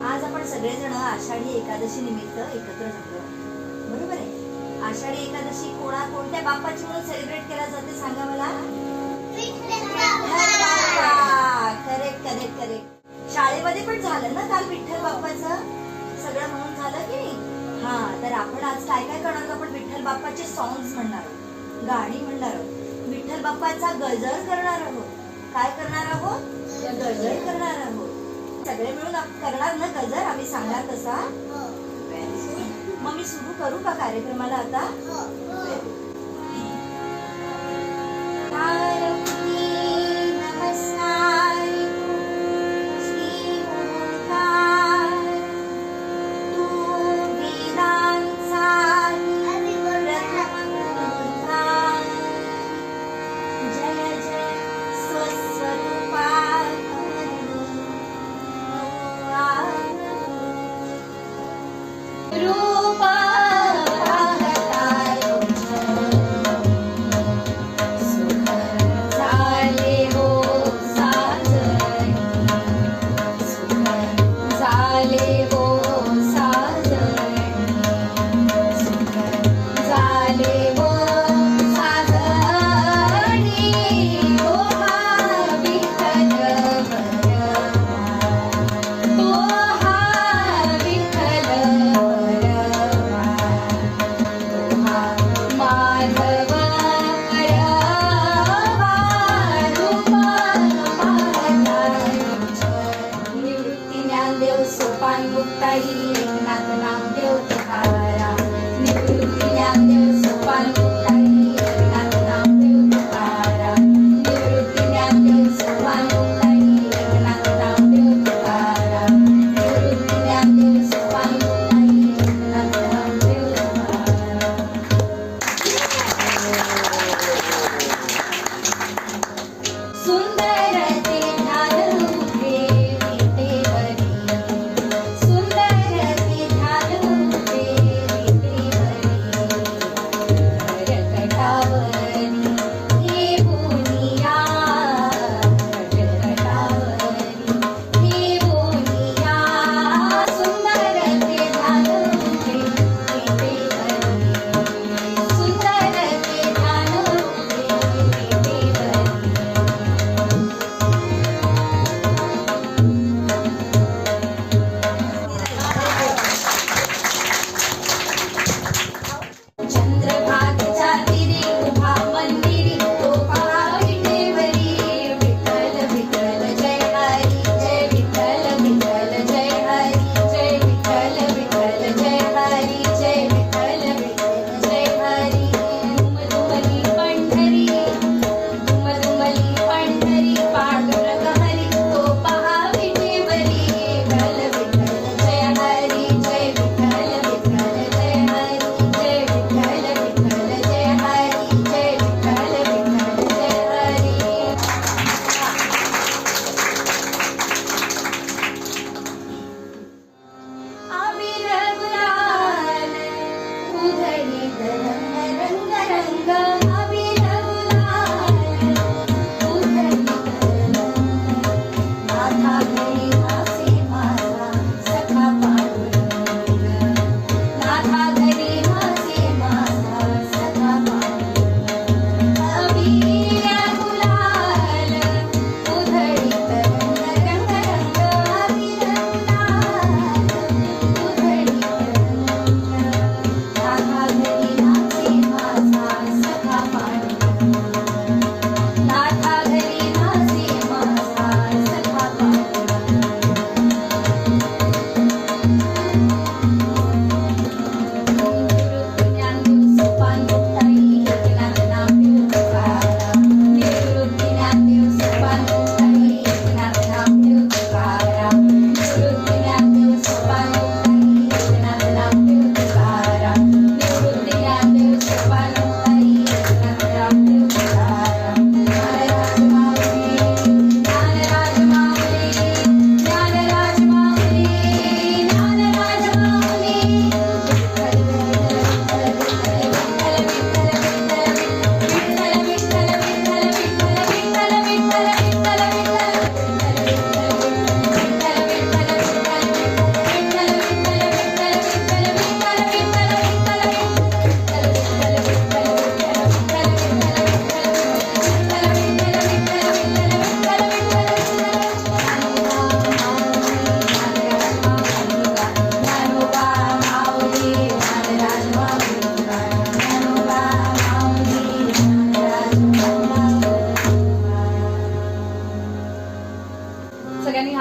आज आपण सगळेजण आषाढी एकादशी निमित्त एकत्र झालो बरोबर आहे? आषाढी एकादशी कोणा कोणत्या बाप्पाची म्हणून सेलिब्रेट केला जाते सांगा मला? करेक्ट करेक्ट करेक्ट शाळेमध्ये पण झालं ना काल विठ्ठल बाप्पाचं? सगळं म्हणून झालं की नाही? हा तर आपण आज काय काय करणार? आपण विठ्ठल बाप्पाचे सॉंग्स म्हणणार आहोत. गाणी म्हणणार आहोत. विठ्ठल बाप्पाचा गजर करणार आहोत. काय करणार आहोत? गजर करणार आहोत. सगळे मिळून करणार ना गजर? आम्ही सांगणार तसा मग मी सुरू करू का कार्यक्रमाला आता? Трюк.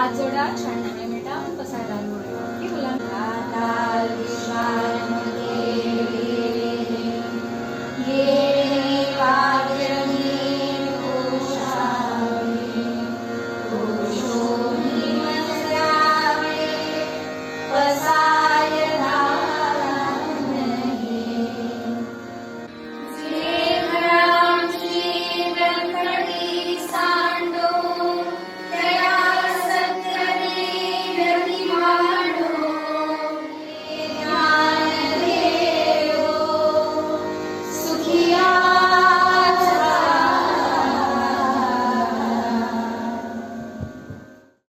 हात जोडा छान